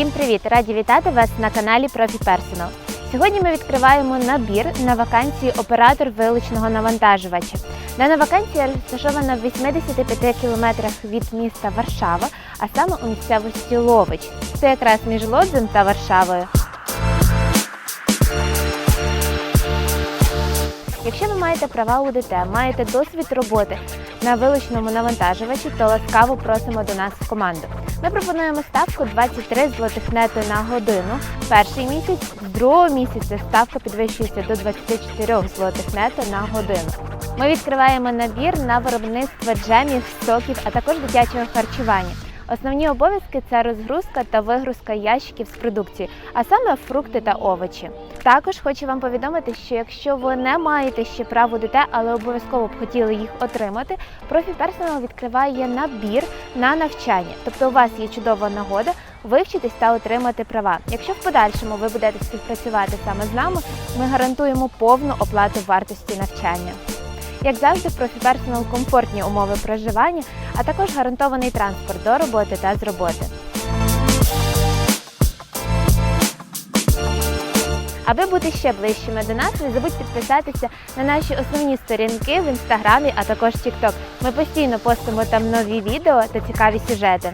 Всім привіт! Раді вітати вас на каналі Профі Personal. Сьогодні ми відкриваємо набір на вакансію оператор вилучного навантажувача. Дана вакансія розташована в 85 кілометрах від міста Варшава, а саме у місцевості Лович. Це якраз між Лодзем та Варшавою. Якщо ви маєте права УДТ, маєте досвід роботи на вилучному навантажувачі, то ласкаво просимо до нас в команду. Ми пропонуємо ставку 23 злотих нети на годину. Перший місяць, з другого місяця ставка підвищується до 24 злотих нети на годину. Ми відкриваємо набір на виробництво джемів, соків, а також дитячого харчування. Основні обов'язки це розгрузка та вигрузка ящиків з продукції, а саме фрукти та овочі. Також хочу вам повідомити, що якщо ви не маєте ще прав УДТ, але обов'язково б хотіли їх отримати, профі Personal відкриває набір на навчання. Тобто у вас є чудова нагода вивчитись та отримати права. Якщо в подальшому ви будете співпрацювати саме з нами, ми гарантуємо повну оплату вартості навчання. Як завжди, в Профі Personal комфортні умови проживання, а також гарантований транспорт до роботи та з роботи. Аби бути ще ближчими до нас, не забудь підписатися на наші основні сторінки в інстаграмі, а також TikTok. Ми постійно постимо там нові відео та цікаві сюжети.